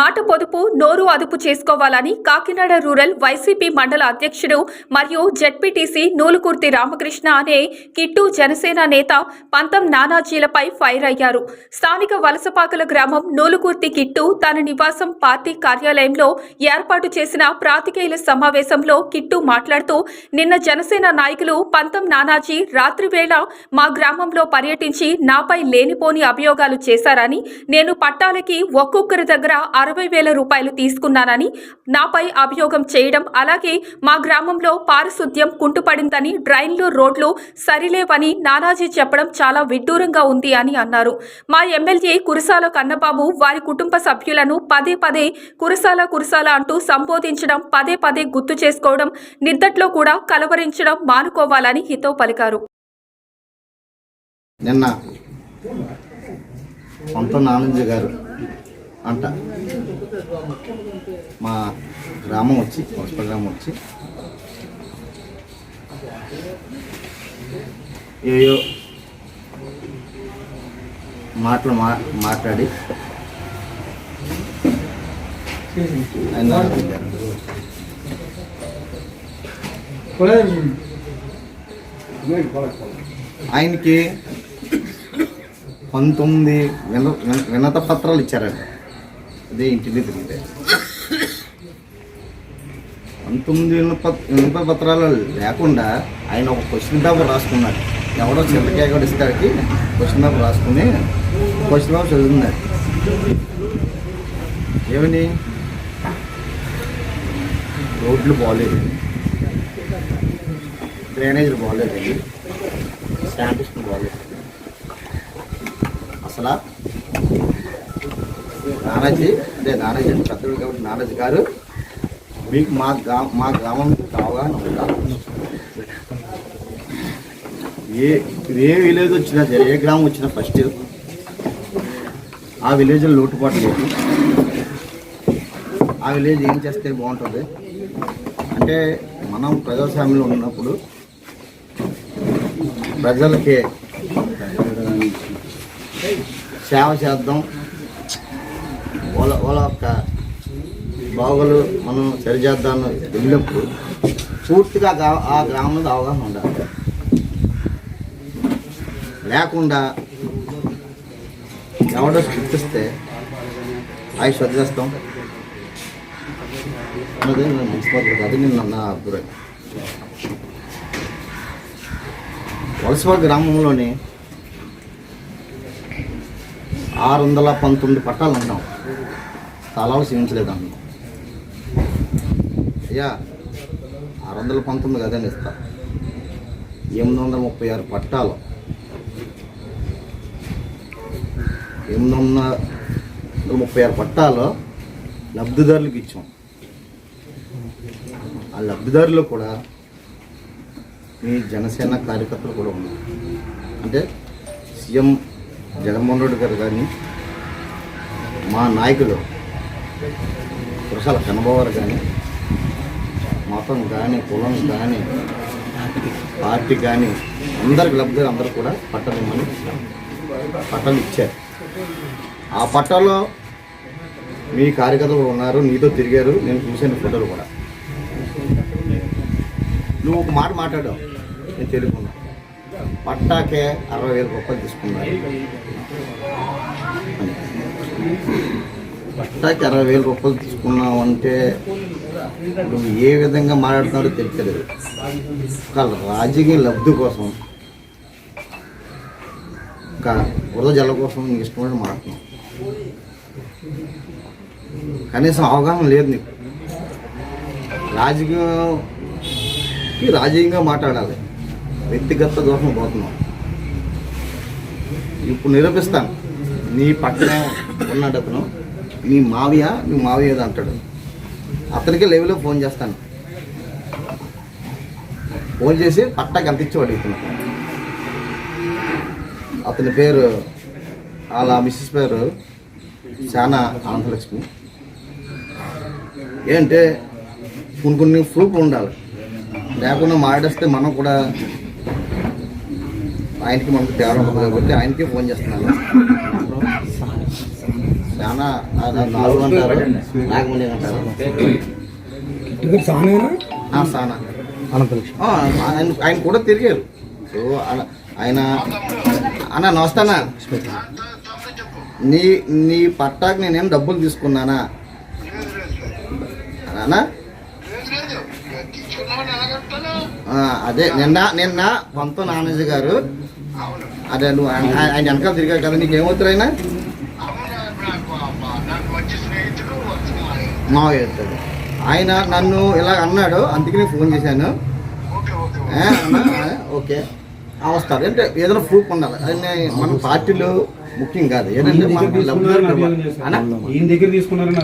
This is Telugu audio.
మాట పొదుపు నోరు అదుపు చేసుకోవాలని కాకినాడ రూరల్ వైసీపీ మండల అధ్యక్షుడు మరియు జెడ్పీటీసీ నూలుకుర్తి రామకృష్ణ అనే కిట్టు జనసేన నేత పంతం నానాజీలపై ఫైర్ అయ్యారు. స్థానిక వలసపాకల గ్రామం నూలుకుర్తి కిట్టు తన నివాసం పార్టీ కార్యాలయంలో ఏర్పాటు చేసిన ప్రాతికేయుల సమావేశంలో కిట్టు మాట్లాడుతూ నిన్న జనసేన నాయకులు పంతం నానాజీ రాత్రివేళ మా గ్రామంలో పర్యటించి నాపై లేనిపోని అభియోగాలు చేశారని నేను పట్టాలకి ఒక్కొక్కరి దగ్గర అరవై వేల రూపాయలు తీసుకున్నానని నాపై అభియోగం చేయడం అలాగే మా గ్రామంలో పారిశుద్ధ్యం కుంటుపడిందని డ్రైన్లు రోడ్లు సరిలేవని నానాజీ చెప్పడం చాలా విడ్డూరంగా ఉంది అని అన్నారు. మా ఎమ్మెల్యే కురసాల కన్నబాబు వారి కుటుంబ సభ్యులను పదే పదే కురసాల కురసాల అంటూ సంబోధించడం పదే పదే గుర్తు చేసుకోవడం నిద్దట్లో కూడా కలవరించడం మానుకోవాలని హితో పలికారు. నిన్న పంత నానంజ గారు అంట. మా గ్రామం వచ్చి మున్సిపల్ గ్రామం వచ్చి. ఏయో మాటలు మా మాట్లాడి. ఆయనకి పంతొమ్మిది విన విన- వినత పత్రాలు ఇచ్చారండి అదే ఇంటిని తిరిగితే. పంతొమ్మిది వినప పత్రాలు లేకుండా ఆయన ఒక క్వశ్చన్ పేపర్ రాసుకున్నాడు. ఎవడో చిల్లకాయ కూడా ఇస్తాడికి క్వశ్చన్ పేపర్ రాసుకుని క్వశ్చన్ పేపర్ చదువుతున్నాడు. ఏమని? రోడ్లు బాగాలేదు డ్రైనేజీలు బాగాలేదండి శానిటేషన్ బాగాలేదు అసలు నానాజీ అంటే నానాజీ అంటే పెద్దలు కాబట్టి నానాజీ గారు. మీకు మా గ్రా మా గ్రామం కావుగా ఏ ఏ విలేజ్ వచ్చినా సరే ఏ గ్రామం వచ్చినా ఫస్ట్ ఆ విలేజ్లో లోటుపాటు లేదు ఆ విలేజ్ ఏం చేస్తే బాగుంటుంది? అంటే మనం ప్రజాస్వామ్యంలో ఉన్నప్పుడు ప్రజలకి సేవ చేద్దాం వాళ్ళ వాళ్ళ యొక్క బాగోలు మనం సరిచేద్దామని వెళ్ళినప్పుడు పూర్తిగా ఆ గ్రామంలో అవగాహన ఉండాలి. లేకుండా ఎవడో స్ఫూర్తిస్తే అవి శ్రద్ధిస్తాం అన్నది మున్సిపాలిటీ కాదు నేను నా అభిప్రాయం. వలసవ గ్రామంలోని ఆరు వందల పంతొమ్మిది పట్టాలు ఉన్నాం. స్థలాలు సీమించలేదు అన్నాం అయ్యా ఆరు వందల పంతొమ్మిది కదండి ఇస్తా. ఎనిమిది వందల ముప్పై ఆరు పట్టాలు. ఎనిమిది వందల ముప్పై ఆరు పట్టాలు లబ్ధిదారులకు ఇచ్చాం. ఆ లబ్ధిదారులు కూడా మీ జనసేన కార్యకర్తలు కూడా ఉన్నారు. అంటే సీఎం జగన్మోహన్ రెడ్డి గారు కానీ మా నాయకులు పురుషాల కనబోవారు కానీ మతం కానీ కులం కానీ పార్టీ కానీ అందరికి లబ్ధి అందరూ కూడా పట్టాలు ఇమ్మని పట్టాలు ఇచ్చారు. ఆ పట్టాలో మీ కార్యకర్తలు ఉన్నారు నీతో తిరిగారు నేను చూశాను ఫోటోలు కూడా. నువ్వు ఒక మాట మాట్లాడావు నేను తెలుగున్నా పట్టాకే అరవై వేల రూపాయలు తీసుకున్నాను పట్టాకి అరవై వేల రూపాయలు తీసుకున్నావు అంటే నువ్వు ఏ విధంగా మాట్లాడుతున్నాడో తెలియలేదు ఒక రాజకీయ లబ్ధి కోసం ఒక వృధ జల కోసం నీకు ఇష్టమైన మాట్లాడుతున్నావు. కనీసం అవగాహన లేదు నీకు. రాజకీయం రాజకీయంగా మాట్లాడాలి. వ్యక్తిగత దోషం పోతున్నాం ఇప్పుడు నిరూపిస్తాను. నీ పక్కనే ఉన్నాడు మీ మావయ్య మీ మావయ్యది అంటాడు. అతనికి లైవ్లో ఫోన్ చేస్తాను. ఫోన్ చేసి పట్టాకి ఎంత ఇతను అతని పేరు వాళ్ళ మిస్సెస్ పేరు చాలా అనంతలక్ష్మి ఏంటంటే కొన్ని కొన్ని ప్రూఫ్ ఉండాలి. లేకుండా మాట్లాడిస్తే మనం కూడా ఆయనకి మనకు తేడా ఉంటుంది కాబట్టి ఆయనకే ఫోన్ చేస్తున్నాను. నాలుగు అంటారు. నాగమణి అంటారు సానా. ఆయన కూడా తిరిగారు. సో ఆయన- అన్న నమస్తే అన్న. నీ నీ పట్టాకు నేనేం డబ్బులు తీసుకున్నానా? అన్నా అదే నిన్న నిన్న పంత నానేజీ గారు అదే నువ్వు ఆయన వెనకాల తిరిగారు కదా నీకు ఏమవుతారు ఆయన? మా అవుతాడు ఆయన నన్ను ఇలా అన్నాడు అందుకని ఫోన్ చేశాను. ఓకే వస్తారు అంటే ఏదైనా ప్రూఫ్ ఉండాలి అది మన పార్టీలు ముఖ్యం కాదు. ఏదంటే దగ్గర తీసుకున్నారని